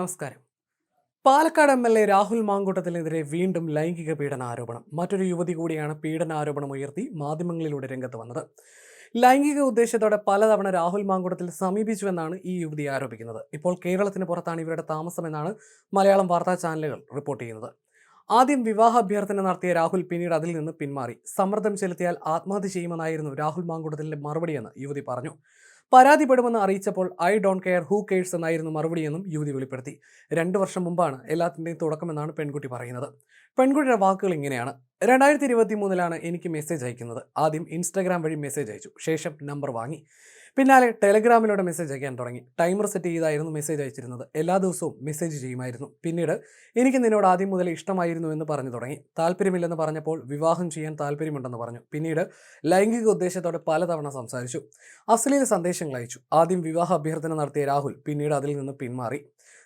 നമസ്കാരം. Palakkad M L A Rahul മാങ്കൂട്ടത്തിനെതിരെ വീണ്ടും ലൈംഗിക പീഡന ആരോപണം മറ്റൊരു യുവതി കൂടിയാണ് പീഡന ആരോപണം ഉയർത്തി മാധ്യമങ്ങളിലൂടെ രംഗത്ത് വന്നത്. ലൈംഗിക ഉദ്ദേശത്തോടെ പലതവണ രാഹുൽ മാങ്കൂട്ടത്തിൽ സമീപിച്ചുവെന്നാണ് ഈ യുവതി ആരോപിക്കുന്നത്. ഇപ്പോൾ കേരളത്തിന് പുറത്താണ് ഇവരുടെ താമസമെന്നാണ് മലയാളം വാർത്താ ചാനലുകൾ റിപ്പോർട്ട് ചെയ്യുന്നത്. ആദ്യം വിവാഹ അഭ്യർത്ഥന നടത്തിയ രാഹുൽ പിന്നീട് അതിൽ നിന്ന് പിന്മാറി. സമ്മർദ്ദം ചെലുത്തിയാൽ ആത്മഹത്യ ചെയ്യുമെന്നായിരുന്നു രാഹുൽ മാങ്കൂട്ടത്തിലെ മറുപടിയെന്ന് യുവതി പറഞ്ഞു. പരാതിപ്പെടുമെന്ന് അറിയിച്ചപ്പോൾ I don't care who cares എന്നായിരുന്നു മറുപടിയെന്നും യുവതി വെളിപ്പെടുത്തി. രണ്ടു വർഷം മുമ്പാണ് എല്ലാത്തിന്റെയും തുടക്കമെന്നാണ് പെൺകുട്ടി പറയുന്നത്. പെൺകുട്ടിയുടെ വാക്കുകൾ ഇങ്ങനെയാണ്. രണ്ടായിരത്തി ഇരുപത്തി മൂന്നിലാണ് എനിക്ക് മെസ്സേജ് അയക്കുന്നത്. ആദ്യം ഇൻസ്റ്റാഗ്രാം വഴി മെസ്സേജ് അയച്ചു. ശേഷം നമ്പർ വാങ്ങി. പിന്നാലെ ടെലഗ്രാമിലൂടെ മെസ്സേജ് അയക്കാൻ തുടങ്ങി. ടൈമർ സെറ്റ് ചെയ്തായിരുന്നു മെസ്സേജ് അയച്ചിരുന്നത്. എല്ലാ ദിവസവും മെസ്സേജ് ചെയ്യുമായിരുന്നു. പിന്നീട് എനിക്ക് നിന്നോട് ആദ്യം മുതൽ ഇഷ്ടമായിരുന്നു എന്ന് പറഞ്ഞു തുടങ്ങി. താല്പര്യമില്ലെന്ന് പറഞ്ഞപ്പോൾ വിവാഹം ചെയ്യാൻ താല്പര്യമുണ്ടെന്ന് പറഞ്ഞു. പിന്നീട് ലൈംഗിക ഉദ്ദേശത്തോടെ പലതവണ സംസാരിച്ചു. അശ്ലീല സന്ദേശങ്ങൾ അയച്ചു. ആദ്യം വിവാഹ അഭ്യർത്ഥന നടത്തിയ രാഹുൽ പിന്നീട് അതിൽ നിന്ന് പിന്മാറി.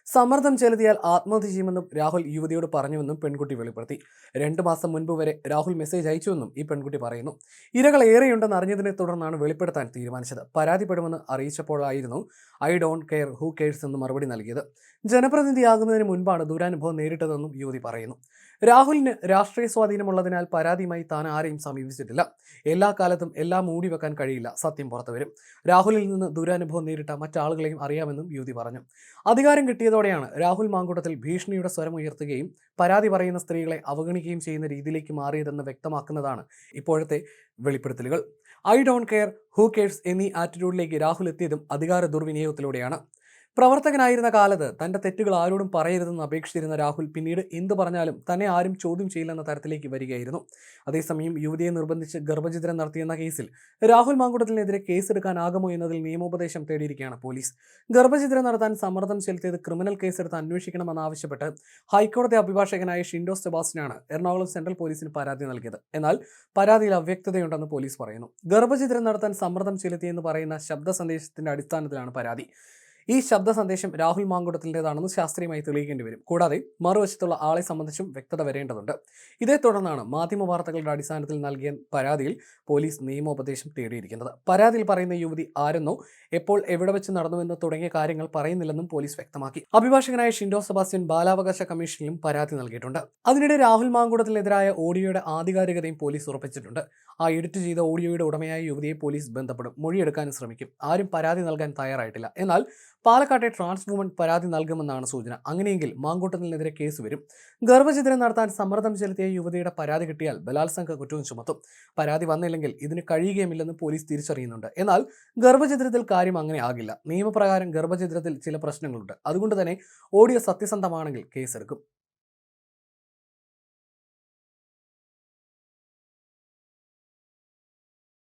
സമ്മർദ്ദം ചെലുത്തിയാൽ ആത്മഹത്യ ചെയ്യുമെന്നും രാഹുൽ യുവതിയോട് പറഞ്ഞുവെന്നും പെൺകുട്ടി വെളിപ്പെടുത്തി. രണ്ട് മാസം മുൻപ് വരെ രാഹുൽ മെസ്സേജ് അയച്ചുവെന്നും ഈ പെൺകുട്ടി പറയുന്നു. ഇരകൾ ഏറെയുണ്ടെന്ന് അറിഞ്ഞതിനെ തുടർന്നാണ് വെളിപ്പെടുത്താൻ തീരുമാനിച്ചത്. പരാതിപ്പെടുമെന്ന് അറിയിച്ചപ്പോഴായിരുന്നു I don't care who cares എന്ന് മറുപടി നൽകിയത്. ജനപ്രതിനിധിയാകുന്നതിന് മുൻപാണ് ദുരനുഭവം നേരിട്ടതെന്നും യുവതി പറയുന്നു. രാഹുലിന് രാഷ്ട്രീയ സ്വാധീനമുള്ളതിനാൽ പരാതിയുമായി താൻ ആരെയും സമീപിച്ചിട്ടില്ല. എല്ലാ കാലത്തും എല്ലാം മൂടി വെക്കാൻ കഴിയില്ല. സത്യം പുറത്തുവരും രാഹുലിൽ നിന്ന് ദുരനുഭവം നേരിട്ട മറ്റാളുകളെയും അറിയാമെന്നും യുവതി പറഞ്ഞു. അധികാരം കിട്ടിയതോടെയാണ് രാഹുൽ മാങ്കൂട്ടത്തിൽ ഭീഷണിയുടെ സ്വരം ഉയർത്തുകയും പരാതി പറയുന്ന സ്ത്രീകളെ അവഗണിക്കുകയും ചെയ്യുന്ന രീതിയിലേക്ക് മാറിയതെന്ന് വ്യക്തമാക്കുന്നതാണ് ഇപ്പോഴത്തെ വെളിപ്പെടുത്തലുകൾ. I don't care who cares എന്നീ ആറ്റിറ്റ്യൂഡിലേക്ക് രാഹുൽ എത്തിയതും അധികാര ദുർവിനിയോഗത്തിലൂടെയാണ്. പ്രവർത്തകനായിരുന്ന കാലത്ത് തന്റെ തെറ്റുകൾ ആരോടും പറയരുതെന്ന് അപേക്ഷിച്ചിരുന്ന രാഹുൽ പിന്നീട് എന്ത് പറഞ്ഞാലും തന്നെ ആരും ചോദ്യം ചെയ്യില്ലെന്ന തരത്തിലേക്ക് വരികയായിരുന്നു. അതേസമയം യുവതിയെ നിർബന്ധിച്ച് ഗർഭചിത്രം നടത്തിയെന്ന കേസിൽ രാഹുൽ മാങ്കുടത്തിനെതിരെ കേസെടുക്കാനാകുമോ എന്നതിൽ നിയമോപദേശം തേടിയിരിക്കുകയാണ് പോലീസ്. ഗർഭചിത്രം നടത്താൻ സമ്മർദ്ദം ചെലുത്തിയത് ക്രിമിനൽ കേസെടുത്ത് അന്വേഷിക്കണമെന്നാവശ്യപ്പെട്ട് ഹൈക്കോടതി അഭിഭാഷകനായ ഷിൻഡോ സെബാസ്റ്റിനാണ് എറണാകുളം സെൻട്രൽ പോലീസിന് പരാതി നൽകിയത്. എന്നാൽ പരാതിയിൽ അവ്യക്തതയുണ്ടെന്ന് പോലീസ് പറയുന്നു. ഗർഭചിത്രം നടത്താൻ സമ്മർദ്ദം ചെലുത്തിയെന്ന് പറയുന്ന ശബ്ദ സന്ദേശത്തിന്റെ അടിസ്ഥാനത്തിലാണ് പരാതി. ഈ ശബ്ദ സന്ദേശം രാഹുൽ മാങ്കുടത്തിന്റെതാണെന്ന് ശാസ്ത്രീയമായി തെളിയിക്കേണ്ടി വരും. കൂടാതെ മറുവശത്തുള്ള ആളെ സംബന്ധിച്ചും വ്യക്തത വരേണ്ടതുണ്ട്. ഇതേ തുടർന്നാണ് മാധ്യമ വാർത്തകളുടെ അടിസ്ഥാനത്തിൽ നൽകിയ പരാതിയിൽ പോലീസ് നിയമോപദേശം തേടിയിരിക്കുന്നത്. പരാതിയിൽ പറയുന്ന യുവതി ആരെന്നോ എപ്പോൾ എവിടെ വെച്ച് നടന്നുവെന്നോ തുടങ്ങിയ കാര്യങ്ങൾ പറയുന്നില്ലെന്നും പോലീസ് വ്യക്തമാക്കി. അഭിഭാഷകനായ ഷിൻഡോ സെബാസ്റ്റ്യൻ ബാലാവകാശ കമ്മീഷനിലും പരാതി നൽകിയിട്ടുണ്ട്. അതിനിടെ രാഹുൽ മാങ്കുടത്തിനെതിരായ ഓഡിയോയുടെ ആധികാരികതയും പോലീസ് ഉറപ്പിച്ചിട്ടുണ്ട്. ആ എഡിറ്റ് ചെയ്ത ഓഡിയോയുടെ ഉടമയായ യുവതിയെ പോലീസ് ബന്ധപ്പെടും. മൊഴിയെടുക്കാനും ശ്രമിക്കും. ആരും പരാതി നൽകാൻ തയ്യാറായിട്ടില്ല. എന്നാൽ പാലക്കാട്ടെ ട്രാൻസ് വുമൺ പരാതി നൽകുമെന്നാണ് സൂചന. അങ്ങനെയെങ്കിൽ മാങ്കൂട്ടത്തിനെതിരെ കേസ് വരും. ഗർഭചിത്രം നടത്താൻ സമ്മർദ്ദം ചെലുത്തിയ യുവതിയുടെ പരാതി കിട്ടിയാൽ ബലാത്സംഗ കുറ്റവും ചുമത്തും. പരാതി വന്നില്ലെങ്കിൽ ഇതിന് കഴിയുകയുമില്ലെന്ന് പോലീസ് തിരിച്ചറിയുന്നുണ്ട്. എന്നാൽ ഗർഭചിത്രത്തിൽ കാര്യം അങ്ങനെ ആകില്ല. നിയമപ്രകാരം ഗർഭചിത്രത്തിൽ ചില പ്രശ്നങ്ങളുണ്ട്. അതുകൊണ്ട് തന്നെ ഓഡിയോ സത്യസന്ധമാണെങ്കിൽ കേസെടുക്കും.